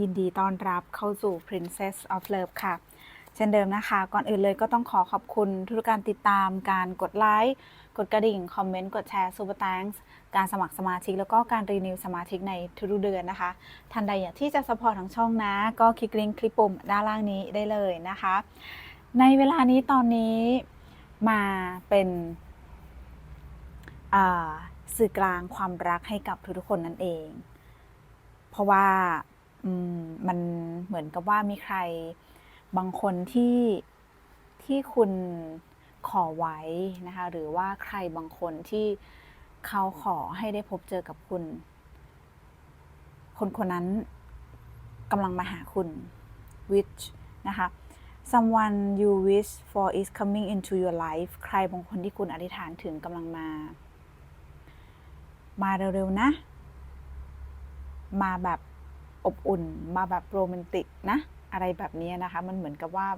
ยินดีต้อนรับเข้าสู่ Princess of Love ค่ะ เช่นเดิมนะคะ ก่อนอื่นเลยก็ต้องขอขอบคุณทุกการติดตามการกดไลค์กดกระดิ่ง คอมเมนต์ กดแชร์ Super Thanks การสมัครสมาชิก แล้วก็การรีนิวสมาชิกในทุกๆเดือนนะคะท่านใดอยากที่จะสปอร์ตทางช่องนะ ก็คลิกลิงก์คลิปปุ่มด้านล่างนี้ได้เลยนะคะ ในเวลานี้ตอนนี้มาเป็นสื่อกลางความรักให้กับทุกๆคนนั่นเอง เพราะว่า อืมมันเหมือนกับว่ามีใครบางคนที่ที่คุณขอไว้นะคะ หรือว่าใครบางคนที่เขาขอให้ได้พบเจอกับคุณ คนคนนั้นกำลังมาหาคุณ which นะคะ someone you wish for is coming into your life ใครบางคนที่คุณอธิษฐานถึงกำลังมา มาเร็วๆนะ มาแบบ อบอุ่นมาแบบโรแมนติกนะ อะไรแบบนี้นะคะ มันเหมือนกับว่า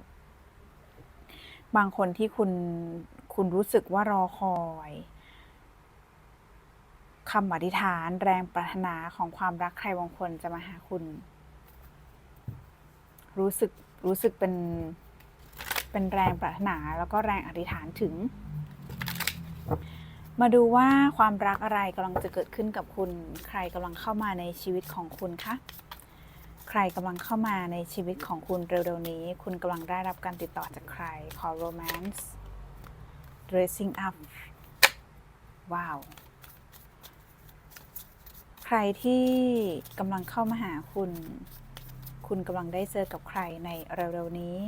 บางคนที่คุณคุณรู้สึกว่ารอคอยคำอธิษฐานแรงปรารถนาของความรักใครบางคนจะมาหาคุณ รู้สึกรู้สึกเป็นเป็นแรงปรารถนาแล้วก็แรงอธิษฐานถึง มาดูว่าความรักอะไรกำลังจะเกิดขึ้นกับคุณ ใครกำลังเข้ามาในชีวิตของคุณคะ รกำลังเข้ามาในชีวิตของคุณเร็วๆนี้ คุณกำลังได้รับการติดต่อจากใคร ขอ romance dressing up ว้าว ใครที่กำลังเข้ามาหาคุณ คุณกำลังได้เจอกับใครในเร็วๆนี้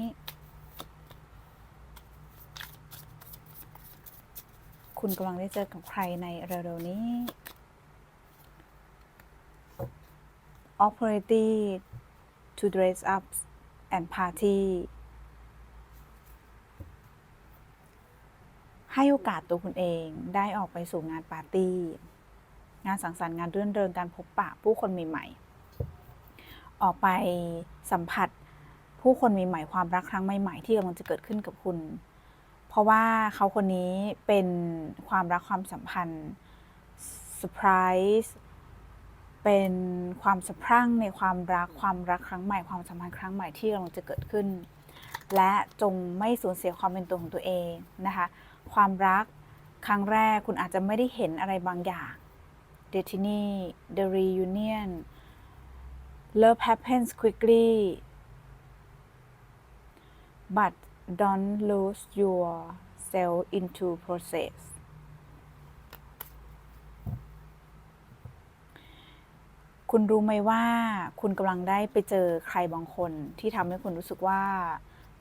คุณกำลังได้เจอกับใครในเร็วๆนี้ opportunity to dress up and party ให้โอกาสตัวคุณเองได้ออกไปสู่งานปาร์ตี้ งานสังสรรค์งานรื่นเริงการพบปะผู้คนใหม่ๆ ออกไปสัมผัสผู้คนใหม่ๆความรักครั้งใหม่ๆที่กำลังจะเกิดขึ้นกับคุณ เพราะว่าเขาคนนี้เป็นความรักความสัมพันธ์เซอร์ไพรส์ เป็นความสะพรั่งในความรักความรักครั้งใหม่ความสัมพันธ์ครั้งใหม่ที่กำลังจะเกิดขึ้น และจงไม่สูญเสียความเป็นตัวของตัวเองนะคะ ความรักครั้งแรกคุณอาจจะไม่ได้เห็นอะไรบางอย่าง Destiny The Reunion Love happens quickly but don't lose yourself into process คุณรู้ไหมว่าคุณกำลังได้ไปเจอใครบางคนที่ทำให้คุณรู้สึกว่า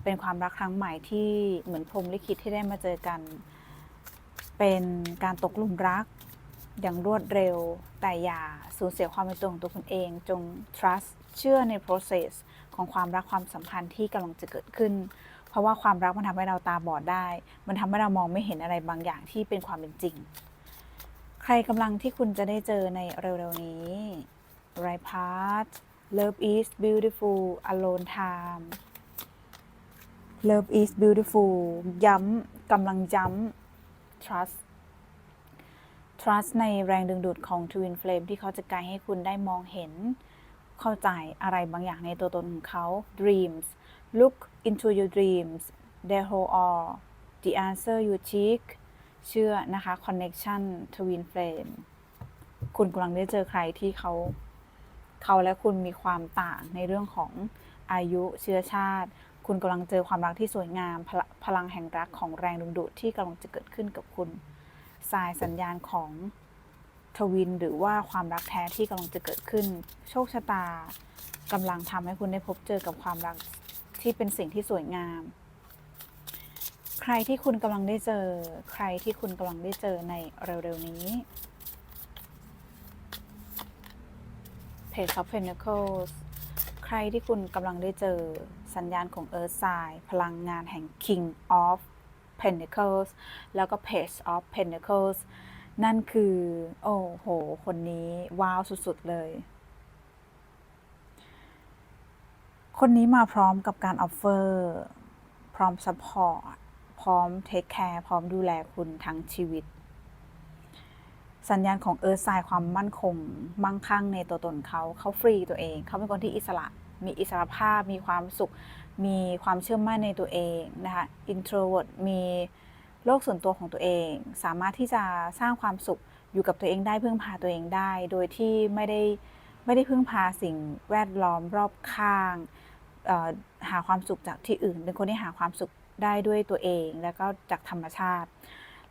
เป็นความรักครั้งใหม่ที่เหมือนพรมลิขิตที่ได้มาเจอกัน เป็นการตกหลุมรักอย่างรวดเร็ว แต่อย่าสูญเสียความเป็นตัวของตัวคุณเอง จง trust เชื่อใน process ของความรักความสัมพันธ์ที่กำลังจะเกิดขึ้น เพราะว่าความรักมันทำให้เราตาบอดได้ มันทำให้เรามองไม่เห็นอะไรบางอย่างที่เป็นความเป็นจริง ใครกำลังที่คุณจะได้เจอในเร็วๆนี้ Right Path Love is beautiful alone time Love is beautiful ย้ำกำลังย้ำ trust trust ในแรงดึงดูดของ Twin Flame ที่เขาจะไกด์ให้คุณได้มองเห็น เข้าใจอะไรบางอย่างในตัวตนของเขา dreams look into your dreams they hold all the answer you seek เชื่อนะคะ connection twin flame คุณกำลังได้เจอใครที่เขา เขาและคุณมีความต่างในเรื่องของอายุเชื้อชาติ คุณกำลังเจอความรักที่สวยงามพลพลังแห่งรักของแรงดึงดูดที่กำลังจะเกิดขึ้นกับคุณสายสัญญาณของทวินหรือว่าความรักแท้ที่กำลังจะเกิดขึ้น โชคชะตากำลังทำให้คุณได้พบเจอกับความรักที่เป็นสิ่งที่สวยงาม ใครที่คุณกำลังได้เจอ ใครที่คุณกำลังได้เจอในเร็วๆนี้ Page of Pentacles ใครที่คุณกำลังได้เจอสัญญาณของ Earth Sign พลังงานแห่ง King of Pentacles แล้วก็ Page of Pentacles นั่นคือ โอ้โห คนนี้ว้าวสุด ๆ เลย คนนี้มาพร้อมกับการออฟเฟอร์ พร้อมซัพพอร์ต พร้อมเทคแคร์ พร้อมดูแลคุณทั้งชีวิต สัญญาณของเอิร์ธไซความมั่นคง มั่งคั่งในตัวตนเขาเขาฟรีตัวเอง เขาเป็นคนที่อิสระ มีอิสระภาพ มีความสุข มีความเชื่อมั่นในตัวเองนะคะ introvert มีโลกส่วนตัวของตัวเอง สามารถที่จะสร้างความสุขอยู่กับตัวเองได้พึ่งพาตัวเองได้ โดยที่ไม่ได้ไม่ได้พึ่งพาสิ่งแวดล้อมรอบข้างหาความสุขจากที่อื่น เป็นคนที่หาความสุขได้ด้วยตัวเอง แล้วก็จากธรรมชาติ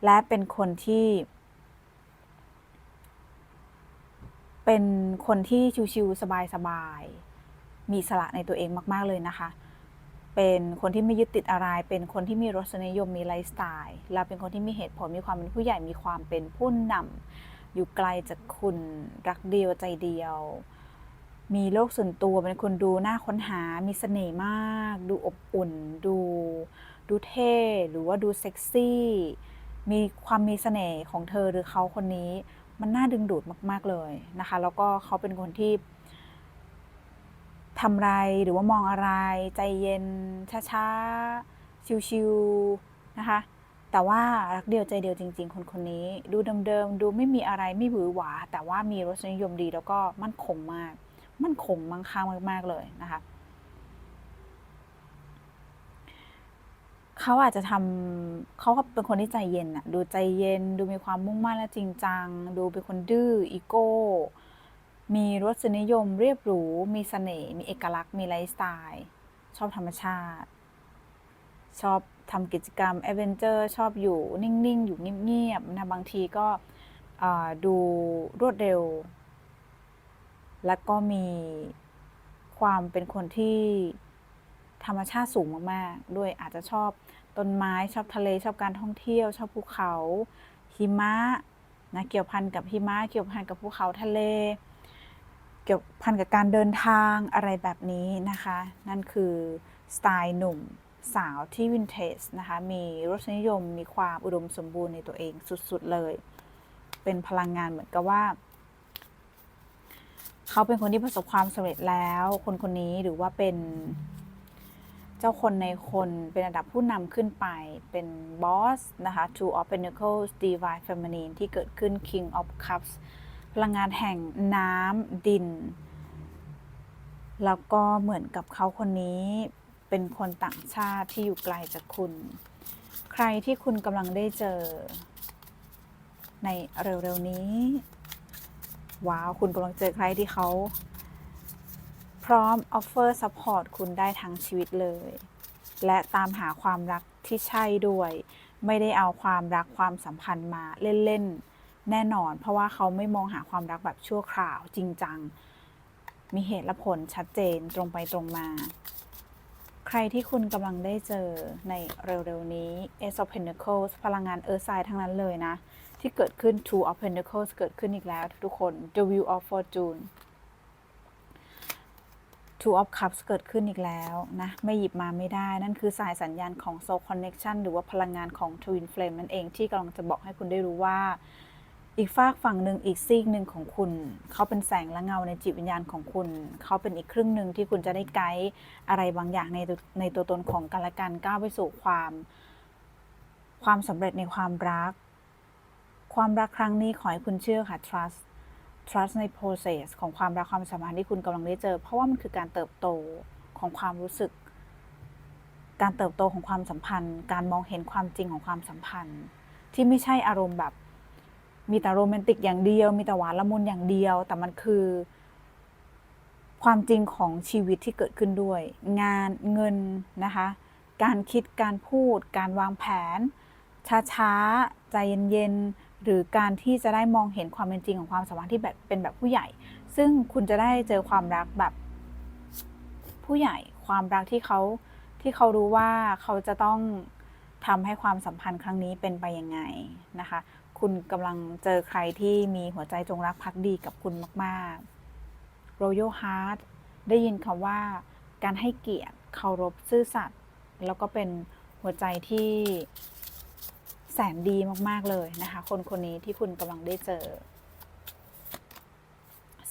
และเป็นคนที่ เป็นคนที่ชิวๆสบายๆมีสระในตัวเองมาก ๆเลยนะคะ เป็นคนที่ไม่ยึดติดอะไร เป็นคนที่มีรสนิยมมีไลฟ์สไตล์และเป็นคนที่มีเหตุผลมีความเป็นผู้ใหญ่มีความเป็นผู้นำอยู่ไกลจากคุณรักเดียวใจเดียว มีโลกส่วนตัวเป็นคนดูน่าค้นหา มีเสน่ห์มาก ดูอบอุ่น ดูดูเท่หรือว่าดูเซ็กซี่มีความมีเสน่ห์ของเธอหรือเขาคนนี้ มันน่าดึงดูดมาก ๆเลยนะคะ แล้วก็เขาเป็นคนที่ทำอะไรหรือว่ามองอะไรใจเย็นช้าๆ ชิวๆนะคะ แต่ว่ารักเดียวใจเดียวจริง ๆ คนคนนี้ ดูเดิมๆ ดูไม่มีอะไรไม่หวือหวา แต่ว่ามีรสนิยมดีแล้วก็มั่นคงมาก มั่นคงมั่งคั่งมากๆเลยนะคะ เขาอาจจะทำเขาก็เป็นคนที่ใจเย็นอะดูใจเย็น ดูมีความมุ่งมั่นและจริงจัง ดูเป็นคนดื้ออีโก้ มีรสนิยมเรียบหรู มีเสน่ห์มีเอกลักษณ์มีไลฟ์สไตล์ชอบธรรมชาติ ชอบทำกิจกรรมแอดเวนเจอร์ชอบอยู่นิ่ง ๆ อยู่เงียบ ๆ นะ บางทีก็อ่าดูรวดเร็ว แล้วก็มีความเป็นคนที่ ธรรมชาติสูงมากๆ ด้วยอาจจะชอบต้นไม้ชอบทะเลชอบการท่องเที่ยว ชอบภูเขาหิมะนะเกี่ยวพันกับหิมะเกี่ยวพันกับภูเขาทะเล เกี่ยวพันกับการเดินทางอะไรแบบนี้นะคะ นั่นคือสไตล์หนุ่มสาวที่วินเทจนะคะมีรสนิยมมีความอุดมสมบูรณ์ในตัวเองสุดๆเลย เป็นพลังงานเหมือนกับว่า เขาเป็นคนที่ประสบความสำเร็จแล้ว คนคนนี้หรือว่าเป็น จ้าคนในคนเป็นระดับผู้นำขึ้นไปเป็นบอสนะคะ Two of Pentacles Divine Feminine ที่เกิดขึ้น King of Cups พลังงานแห่งน้ำดิน แล้วก็เหมือนกับเขาคนนี้เป็นคนต่างชาติที่อยู่ไกลจากคุณ ใครที่คุณกำลังได้เจอ ในเร็วๆนี้ ว้าว คุณกำลังเจอใครที่เขา พร้อม offer support คุณได้ทั้งชีวิตเลย และตามหาความรักที่ใช่ด้วย ไม่ได้เอาความรักความสัมพันธ์มาเล่นๆ แน่นอน เพราะว่าเขาไม่มองหาความรักแบบชั่วคราวจริงจัง มีเหตุและผลชัดเจนตรงไปตรงมา ใครที่คุณกำลังได้เจอในเร็วๆ นี้ Ace of Pentacles พลังงานเอ r ร์ i ทั้งนั้นเลยนะ ที่เกิดขึ้น Two of Pentacles เกิดขึ้นอีกแล้วทุกคน The Wheel of Fortune Two of Cups เกิดขึ้นอีกแล้วนะ ไม่หยิบมาไม่ได้ นั่นคือสายสัญญาณของ Soul Connection หรือว่าพลังงานของ Twin Flame นั่นเองที่กำลังจะบอกให้คุณได้รู้ว่า อีกฝากฝั่งหนึ่งอีกซีกหนึ่งของคุณ เขาเป็นแสงและเงาในจิตวิญญาณของคุณ เขาเป็นอีกครึ่งหนึ่งที่คุณจะได้ไกด์อะไรบางอย่างในในตัวตนของกันและกันก้าวไปสู่ความ ความสำเร็จในความรัก ความรักครั้งนี้ขอให้คุณเชื่อค่ะ trust trust ใน process ของความรักความสัมพันธ์ที่คุณกำลังได้เจอ เพราะว่ามันคือการเติบโตของความรู้สึก การเติบโตของความสัมพันธ์ การมองเห็นความจริงของความสัมพันธ์ ที่ไม่ใช่อารมณ์แบบ มีแต่โรแมนติกอย่างเดียว มีแต่หวานละมุนอย่างเดียว แต่มันคือ ความจริงของชีวิตที่เกิดขึ้นด้วย งานเงินนะคะ การคิดการพูด การวางแผน ช้าๆใจเย็นๆ หรือการที่จะได้มองเห็นความเป็นจริงของความสัมพันธ์ที่แบบเป็นแบบผู้ใหญ่ ซึ่งคุณจะได้เจอความรักแบบผู้ใหญ่ ความรักที่เขาที่เขารู้ว่าเขาจะต้องทำให้ความสัมพันธ์ครั้งนี้เป็นไปยังไงนะคะ คุณกำลังเจอใครที่มีหัวใจจงรักภักดีกับคุณมาก ๆ Royal Heart ได้ยินคำว่าการให้เกียรติเคารพซื่อสัตย์แล้วก็เป็นหัวใจที่ แสนดีมาก ๆ เลยนะคะ คนคนนี้ที่คุณกำลังได้เจอ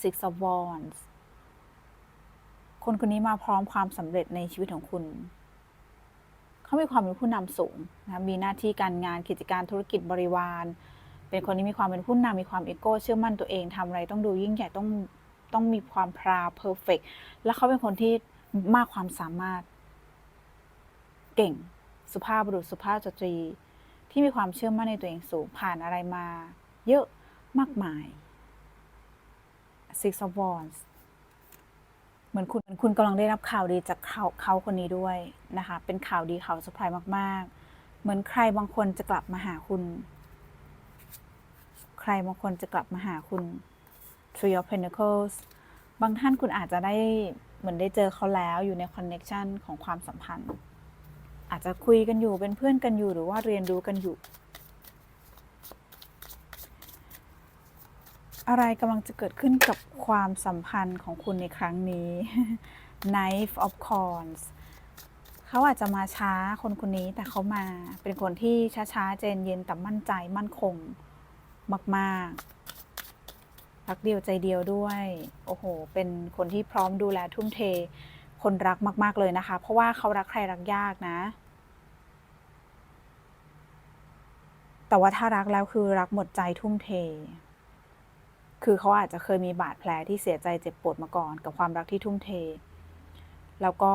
Six of Wands คนคนนี้มาพร้อมความสำเร็จในชีวิตของคุณ เขามีความเป็นผู้นำสูงนะมีหน้าที่การงานกิจการธุรกิจบริวาร เป็นคนที่มีความเป็นผู้นำมีความเอโก้เชื่อมั่นตัวเองทำอะไรต้องดูยิ่งใหญ่ต้องต้องมีความพราวเพอร์เฟกแล้วเขาเป็นคนที่มากความสามารถ เก่ง สุภาพบุรุษสุภาพสตรี ที่มีความเชื่อมั่นในตัวเองสูงผ่านอะไรมา เยอะมากมาย Six of Wands เหมือนคุณคุณกำลังได้รับข่าวดีจากเขาเขาคนนี้ด้วยนะคะ เป็นข่าวดีข่าวเซอร์ไพรส์มาก ๆ เหมือนใครบางคนจะกลับมาหาคุณ ใครบางคนจะกลับมาหาคุณ Three of Pentacles บางท่านคุณอาจจะได้เหมือนได้เจอเขาแล้วอยู่ในคอนเน็ชันของความสัมพันธ์ อาจจะคุยกันอยู่เป็นเพื่อนกันอยู่หรือว่าเรียนรู้กันอยู่ อะไรกำลังจะเกิดขึ้นกับความสัมพันธ์ของคุณในครั้งนี้ Knife of Wands เขาอาจจะมาช้าคนคนนี้แต่เขามาเป็นคนที่ช้าๆเจนเย็นแต่มั่นใจมั่นคงมากๆ รักเดียวใจเดียวด้วย โอ้โห เป็นคนที่พร้อมดูแลทุ่มเท คนรักมาก ๆ เลยนะคะ เพราะว่าเขารักใครรักยากนะ แต่ว่าถ้ารักแล้วคือรักหมดใจทุ่มเท คือเขาอาจจะเคยมีบาดแผลที่เสียใจเจ็บปวดมาก่อน กับความรักที่ทุ่มเท แล้วก็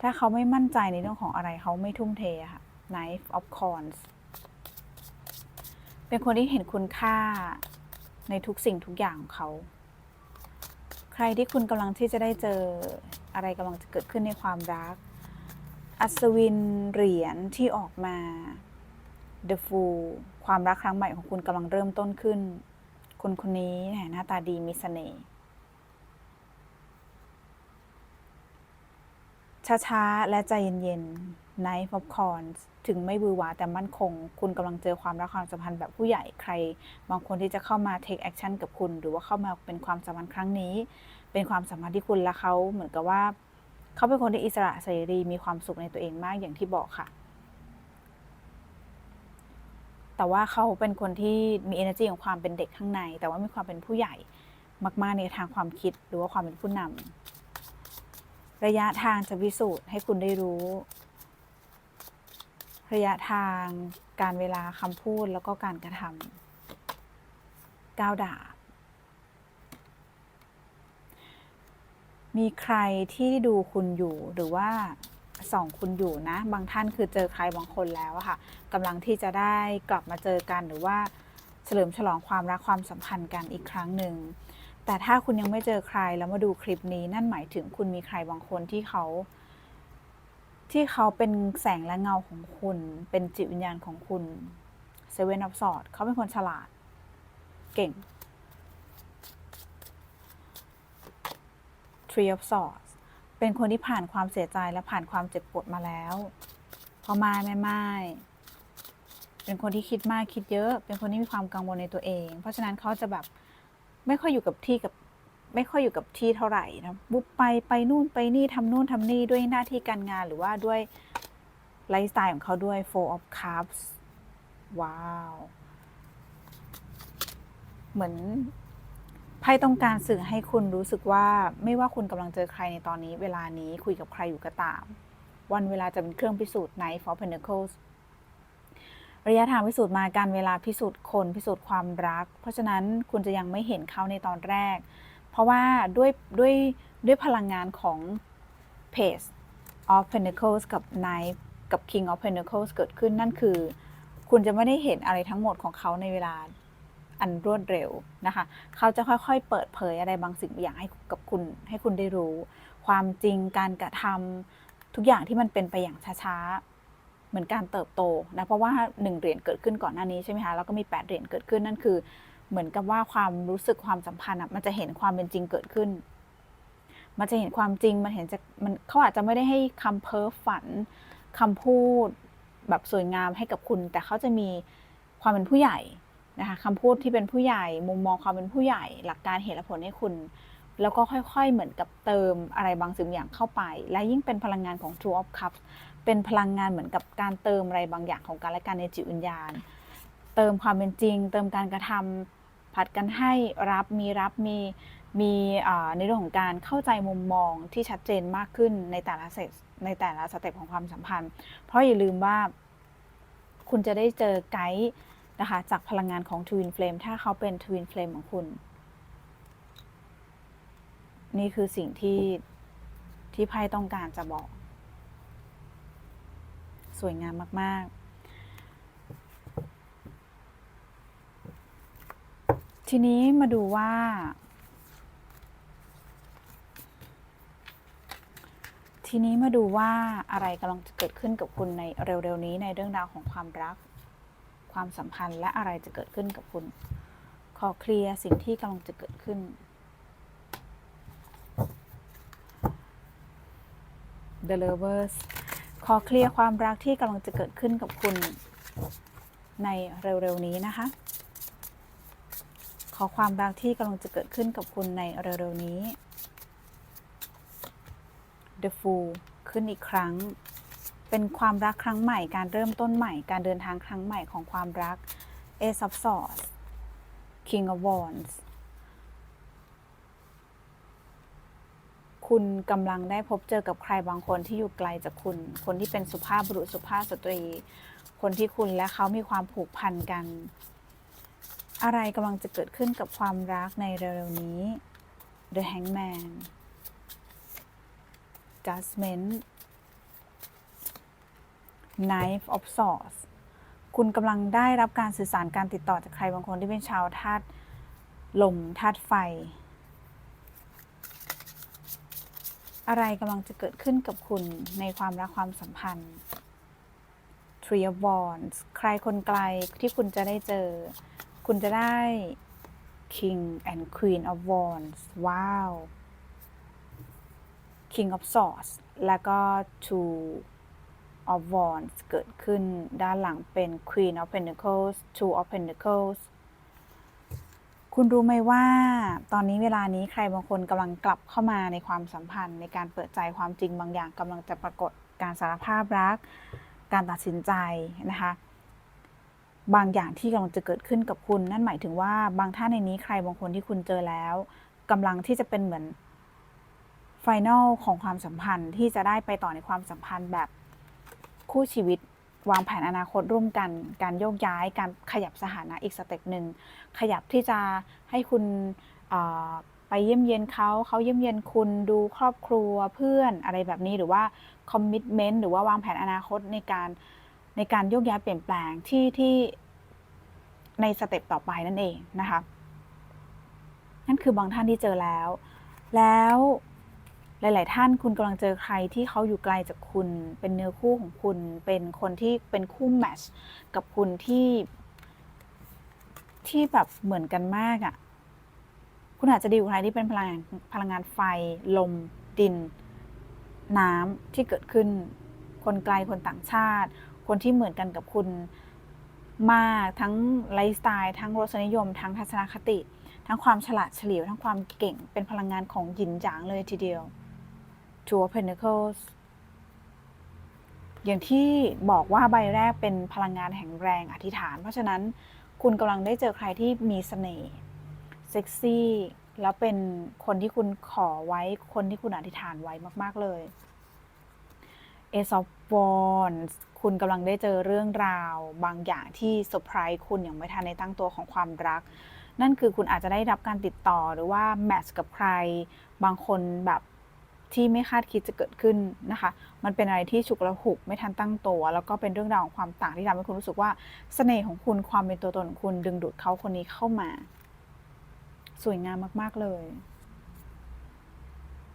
ถ้าเขาไม่มั่นใจในเรื่องของอะไรเขาไม่ทุ่มเทค่ะ Knife of Wands เป็นคนที่เห็นคุณค่าในทุกสิ่งทุกอย่างของเขา ใครที่คุณกำลังที่จะได้เจออะไรกำลังจะเกิดขึ้นในความรัก อัศวินเหรียญที่ออกมา The Fool ความรักครั้งใหม่ของคุณกำลังเริ่มต้นขึ้น คนคนนี้หน้าตาดีมีเสน่ห์ช้าๆ และใจเย็นๆ Knife of Wands ถึงไม่บือหวาแต่มั่นคง คุณกำลังเจอความรักความสัมพันธ์แบบผู้ใหญ่ใคร บางคนที่จะเข้ามา take action กับคุณ หรือว่าเข้ามาเป็นความสัมพันธ์ครั้งนี้ เป็นความสัมพันธ์ที่คุณและเขาเหมือนกับว่า เขาเป็นคนที่อิสระเสรีมีความสุขในตัวเองมากอย่างที่บอกค่ะ แต่ว่าเขาเป็นคนที่มี energy ของความเป็นเด็กข้างใน แต่ว่ามีความเป็นผู้ใหญ่มากๆในทางความคิดหรือว่าความเป็นผู้นำระยะทางจะพิสูจน์ให้คุณได้รู้ ระยะทาง การเวลาคำพูดแล้วก็การกระทำก้าวดาบ มีใครที่ดูคุณอยู่หรือว่าส่องคุณอยู่นะ บางท่านคือเจอใครบางคนแล้วอะค่ะกำลังที่จะได้กลับมาเจอกันหรือว่าเฉลิมฉลองความรักความสัมพันธ์กันอีกครั้งหนึ่งแต่ถ้าคุณยังไม่เจอใครแล้วมาดูคลิปนี้นั่นหมายถึงคุณมีใครบางคนที่เขา ที่เขาเป็นแสงและเงาของคุณ เป็นจิตวิญญาณของคุณเซเว่นออฟสอดเขาเป็นคนฉลาด เก่ง Three of Swords เป็นคนที่ผ่านความเสียใจและผ่านความเจ็บปวดมาแล้วพอมาไม่ไม่เป็นคนที่คิดมากคิดเยอะ เป็นคนที่มีความกังวลในตัวเอง เพราะฉะนั้นเขาจะแบบไม่ค่อยอยู่กับที่กับไม่ค่อยอยู่กับที่เท่าไหร่นะบุบไปไปนู่นไปนี่ทำนู่นทำนี่ด้วยหน้าที่การงานหรือว่าด้วยไลฟ์สไตล์ของเขาด้วย Four of Cups ว้าว เหมือน ไพ่ต้องการสื่อให้คุณรู้สึกว่าไม่ว่าคุณกำลังเจอใครในตอนนี้ เวลานี้คุยกับใครอยู่ก็ตาม วันเวลาจะเป็นเครื่องพิสูจน์ Knight of Pentacles ระยะทางพิสูจน์มาการเวลาพิสูจน์คนพิสูจน์ความรัก เพราะฉะนั้นคุณจะยังไม่เห็นเขาในตอนแรก เพราะว่าด้วยด้วยด้วยพลังงานของ Page of Pentacles กับ Knight กับ King of Pentacles เกิดขึ้นนั่นคือ คุณจะไม่ได้เห็นอะไรทั้งหมดของเขาในเวลา อันรวดเร็วนะคะ เขาจะค่อยๆ เปิดเผยอะไรบางสิ่งบางอย่างให้กับคุณให้คุณได้รู้ ความจริงการกระทำทุกอย่างที่มันเป็นไปอย่างช้าๆ เหมือนการเติบโตนะเพราะว่าหนึ่งเหรียญเกิดขึ้นก่อนหน้านี้ใช่ไหมคะแล้วก็มีแปดเหรียญเกิดขึ้นนั่นคือ เหมือนกับว่าความรู้สึกความสัมพันธ์อะมันจะเห็นความเป็นจริงเกิดขึ้น มันจะเห็นความจริงมันเห็นจะมันเขาอาจจะไม่ได้ให้คำเพ้อฝันคำพูดแบบสวยงามให้กับคุณ แต่เขาจะมีความเป็นผู้ใหญ่ นะคะคำพูดที่เป็นผู้ใหญ่มุมมองความเป็นผู้ใหญ่หลักการเหตุและผลให้คุณ แล้วก็ค่อยๆเหมือนกับเติมอะไรบางสิ่งอย่างเข้าไป และยิ่งเป็นพลังงานของ Two of Cups เป็นพลังงานเหมือนกับการเติมอะไรบางอย่างของการและการในจิตวิญญาณ เติมความเป็นจริง เติมการกระทำผัดกันให้รับมีรับมีมีในเรื่องของการเข้าใจมุมมองที่ชัดเจนมากขึ้นในแต่ละเซตในแต่ละสเต็ปของความสัมพันธ์ เพราะอย่าลืมว่าคุณจะได้เจอไกด์ นะคะ จากพลังงานของ Twin Flame ถ้าเขาเป็น Twin Flame ของคุณ นี่คือสิ่งที่ที่ไพ่ต้องการจะบอก สวยงามมาก ๆ ทีนี้มาดูว่า ทีนี้มาดูว่าอะไรกำลังจะเกิดขึ้นกับคุณในเร็ว ๆ นี้ในเรื่องราวของความรัก ความสัมพันธ์และอะไรจะเกิดขึ้นกับคุณ ขอเคลียร์สิ่งที่กำลังจะเกิดขึ้น The Lovers ขอเคลียร์ความรักที่กำลังจะเกิดขึ้นกับคุณในเร็วๆนี้นะคะ ขอความรักที่กำลังจะเกิดขึ้นกับคุณในเร็วๆนี้ The Fool ขึ้นอีกครั้ง เป็นความรักครั้งใหม่ การเริ่มต้นใหม่ การเดินทางครั้งใหม่ของความรัก Ace of Swords King of Wands คุณกำลังได้พบเจอกับใครบางคนที่อยู่ไกลจากคุณ คนที่เป็นสุภาพบุรุษสุภาพสตรี คนที่คุณและเขามีความผูกพันกัน อะไรกำลังจะเกิดขึ้นกับความรักในเร็วๆนี้ The Hangman Judgment Knife of Swords คุณกำลังได้รับการสื่อสารการติดต่อจากใครบางคนที่เป็นชาวธาตุลมธาตุไฟ อะไรกำลังจะเกิดขึ้นกับคุณในความรักความสัมพันธ์ Three of Wands ใครคนไกลที่คุณจะได้เจอ คุณจะได้ King and Queen of Wands ว้าว King of Swords แล้วก็ Two of Wands เกิดขึ้น ด้านหลังเป็น Queen of Pentacles Two of Pentacles คุณรู้ไหมว่า ตอนนี้เวลานี้ใครบางคนกำลังกลับเข้ามาในความสัมพันธ์ ในการเปิดใจความจริงบางอย่างกำลังจะปรากฏการสารภาพรัก การตัดสินใจนะคะ บางอย่างที่กำลังจะเกิดขึ้นกับคุณ นั่นหมายถึงว่าบางท่านในนี้ใครบางคนที่คุณเจอแล้วกำลังที่จะเป็นเหมือนไฟแนลของความสัมพันธ์ที่จะได้ไปต่อในความสัมพันธ์แบบ คู่ชีวิตวางแผนอนาคตร่วมกัน การโยกย้าย การขยับสถานะอีกสเต็ปหนึ่ง ขยับที่จะให้คุณไปเยี่ยมเยียนเขาเขาเยี่ยมเยียนคุณดูครอบครัวเพื่อนอะไรแบบนี้หรือว่าคอมมิชเมนต์หรือว่าวางแผนอนาคตในการในการโยกย้ายเปลี่ยนแปลงที่ที่ในสเต็ปต่อไปนั่นเองนะคะนั่นคือบางท่านที่เจอแล้ว แล้ว หลาย ๆ ท่านคุณกำลังเจอใครที่เขาอยู่ไกลจากคุณ เป็นเนื้อคู่ของคุณ เป็นคนที่เป็นคู่แมทช์กับคุณที่ ที่แบบเหมือนกันมากอะ่ะ คุณอาจจะดีกว่าใครที่เป็นพลังงานพลังงานไฟ ลม ดิน น้ำที่เกิดขึ้น คนไกลคนต่างชาติ คนที่เหมือนกันกับคุณมากทั้งไลฟ์สไตล์ทั้งรสนิยม ทั้งทัศนคติ ทั้งความฉลาดเฉลียว ทั้งความเก่งเป็นพลังงานของหยินหยางเลยทีเดียว Two of Pentacles อย่างที่บอกว่าใบแรกเป็นพลังงานแห่งแรงอธิษฐาน เพราะฉะนั้นคุณกำลังได้เจอใครที่มีเสน่ห์เซ็กซี่แล้วเป็นคนที่คุณขอไว้คนที่คุณอธิษฐานไว้มาก ๆ เลย Ace of Wands คุณกำลังได้เจอเรื่องราว บางอย่างที่เซอร์ไพรส์คุณอย่างไม่ทันในตั้งตัวของความรัก นั่นคือคุณอาจจะได้รับการติดต่อหรือว่าแมทช์กับใคร บางคนแบบ ที่ไม่คาดคิดจะเกิดขึ้นนะคะ มันเป็นอะไรที่ฉุกละหุกไม่ทันตั้งตัว แล้วก็เป็นเรื่องราวของความต่างที่ทำให้คุณรู้สึกว่าเสน่ห์ของคุณความเป็นตัวตนของคุณดึงดูดเขาคนนี้เข้ามา สวยงามมาก ๆ เลย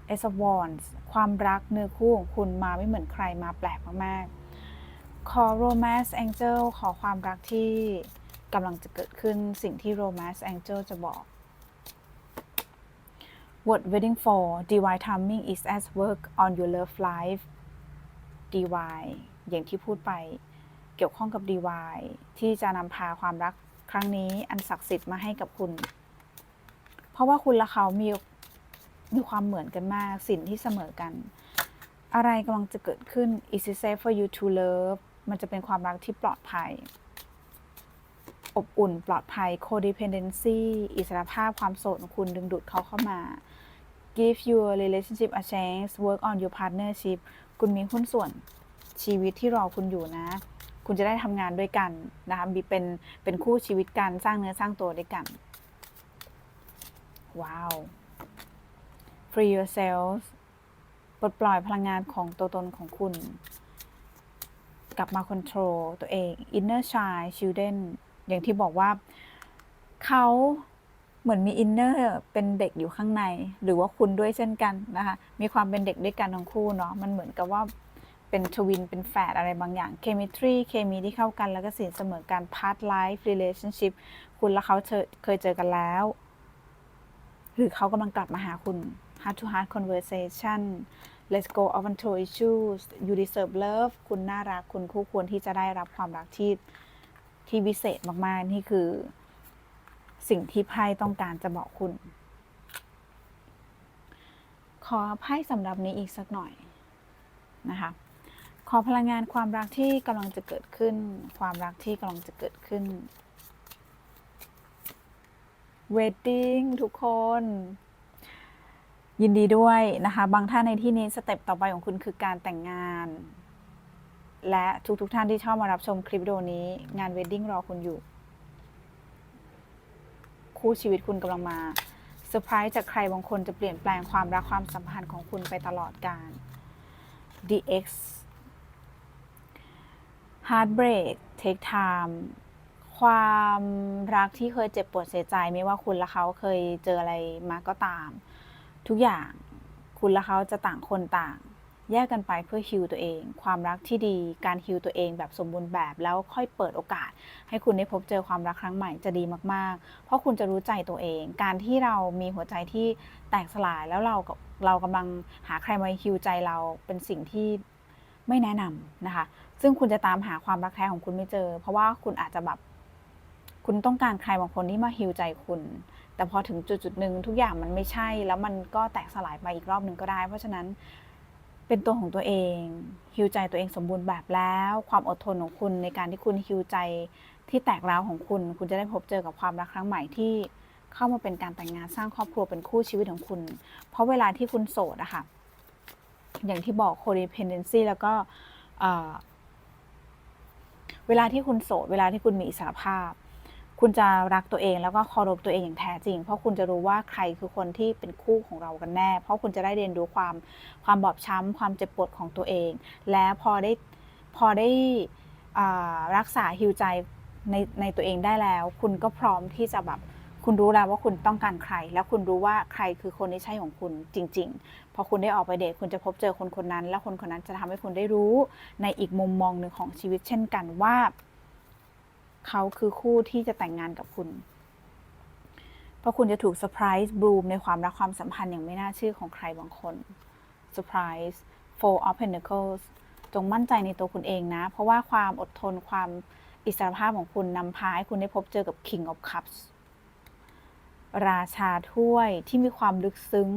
Ace of Wands ความรักเนื้อคู่ของคุณมาไม่เหมือนใครมาแปลกมาก ๆ ขอ Romance Angel ขอความรักที่กำลังจะเกิดขึ้นสิ่งที่ Romance Angel จะบอก What waiting for divine timing is at work on your love life divine อย่างที่พูดไปเกี่ยวข้องกับ divine ที่จะนำพาความรักครั้งนี้อันศักดิ์สิทธิ์มาให้กับคุณ เพราะว่าคุณและเขามีมีความเหมือนกันมากสิ่งที่เสมอกัน อะไรกำลังจะเกิดขึ้น is it safe for you to love มันจะเป็นความรักที่ปลอดภัย อบอุ่นปลอดภัย codependency อิสรภาพความโสดของคุณดึงดูดเขาเข้ามา give your relationship a chance work on your partnership คุณมีหุ้นส่วนชีวิตที่รอคุณอยู่นะ คุณจะได้ทำงานด้วยกันนะคะมีเป็นเป็นคู่ชีวิตกันสร้างเนื้อสร้างตัวด้วยกัน ว้าว free yourself ปลดปล่อยพลังงานของตัวตนของคุณ กลับมา control ตัวเอง inner child children อย่างที่บอกว่าเขา เหมือนมี inner เป็นเด็กอยู่ข้างใน หรือว่าคุณด้วยเช่นกันนะคะ มีความเป็นเด็กด้วยกันทั้งคู่เนาะมันเหมือนกับว่าเป็นทวินเป็นแฝดอะไรบางอย่าง chemistry เคมีที่เข้ากันแล้วก็สินเสมอกัน past life relationship คุณและเขาเเคยเจอกันแล้ว หรือเขากำลังกลับมาหาคุณ heart to heart conversation let's go open to issues you deserve love คุณน่ารักคุณคู่ควรที่จะได้รับความรักที่ที่วิเศษมากๆ นี่คือ สิ่งที่ไพ่ต้องการจะบอกคุณ ขอไพ่สำหรับนี้อีกสักหน่อยนะคะขอพลังงานความรักที่กำลังจะเกิดขึ้น ความรักที่กำลังจะเกิดขึ้น wedding ทุกคน ยินดีด้วยนะคะ บางท่านในที่นี้สเต็ปต่อไปของคุณคือการแต่งงาน และทุกๆทท่านที่ชอบมารับชมคลิปวิดีโอนี้ งานเวดดิ้งรอคุณอยู่ คู่ชีวิตคุณกำลังมาเซอร์ไพรส์จากใครบางคนจะเปลี่ยนแปลงความรักความสัมพันธ์ของคุณไปตลอดกาล DX Heartbreak Take Time ความรักที่เคยเจ็บปวดเสียใจไม่ว่าคุณและเขาเคยเจออะไรมาก็ตาม ทุกอย่างคุณและเขาจะต่างคนต่าง แยกกันไปเพื่อฮิวตัวเอง ความรักที่ดี การฮิวตัวเองแบบสมบูรณ์แบบ แล้วค่อยเปิดโอกาส ให้คุณได้พบเจอความรักครั้งใหม่จะดีมากๆ เพราะคุณจะรู้ใจตัวเอง การที่เรามีหัวใจที่แตกสลายแล้วเรากับเรากำลังหาใครมาฮิวใจเราเป็นสิ่งที่ไม่แนะนำนะคะ ซึ่งคุณจะตามหาความรักแท้ของคุณไม่เจอ เพราะว่าคุณอาจจะแบบคุณต้องการใครบางคนที่มาฮิวใจคุณแต่พอถึงจุดจุดหนึ่งทุกอย่างมันไม่ใช่แล้วมันก็แตกสลายไปอีกรอบหนึ่งก็ได้ เพราะฉะนั้น เป็นตัวของตัวเองฮิวใจตัวเองสมบูรณ์แบบแล้ว ความอดทนของคุณในการที่คุณฮิวใจที่แตกร้าวของคุณ คุณจะได้พบเจอกับความรักครั้งใหม่ที่เข้ามาเป็นการแต่งงานสร้างครอบครัวเป็นคู่ชีวิตของคุณ เพราะเวลาที่คุณโสดอะค่ะ อย่างที่บอก codependency แล้วก็เวลาที่คุณโสด เวลาที่คุณมีอิสรภาพ คุณจะรักตัวเองแล้วก็เคารพตัวเองอย่างแท้จริง เพราะคุณจะรู้ว่าใครคือคนที่เป็นคู่ของเรากันแน่ เพราะคุณจะได้เรียนรู้ความความบอบช้ำความเจ็บปวดของตัวเอง และพอได้พอได้รักษาฮิวใจในในตัวเองได้แล้ว คุณก็พร้อมที่จะแบบคุณรู้แล้วว่าคุณต้องการใคร แล้วคุณรู้ว่าใครคือคนที่ใช่ของคุณจริง ๆ พอคุณได้ออกไปเดทคุณจะพบเจอคนคนนั้น และคนคนนั้นจะทำให้คุณได้รู้ในอีกมุมมองหนึ่งของชีวิตเช่นกันว่า เขาคือคู่ที่จะแต่งงานกับคุณ เพราะคุณจะถูกเซอร์ไพรส์บลูมในความรักความสัมพันธ์อย่างไม่น่าเชื่อของใครบางคนเซอร์ไพรส์ four of pentacles จงมั่นใจในตัวคุณเองนะ เพราะว่าความอดทนความอิสรภาพของคุณนำพาให้คุณได้พบเจอกับ king of cups ราชาถ้วยที่มีความลึกซึ้ง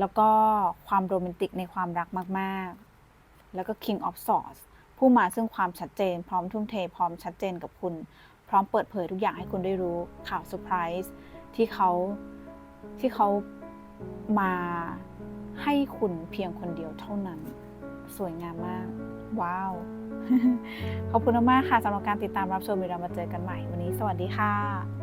แล้วก็ความโรแมนติกในความรักมาก ๆ แล้วก็ king of swords ผู้มาซึ่งความชัดเจน พร้อมทุ่มเท พร้อมชัดเจนกับคุณ พร้อมเปิดเผยทุกอย่างให้คุณได้รู้ข่าวเซอร์ไพรส์ที่เขาที่เขามาให้คุณเพียงคนเดียวเท่านั้น สวยงามมาก ว้าว ขอบคุณมากๆค่ะสำหรับการติดตามรับชมเดี๋ยวเรามาเจอกันใหม่ วันนี้สวัสดีค่ะ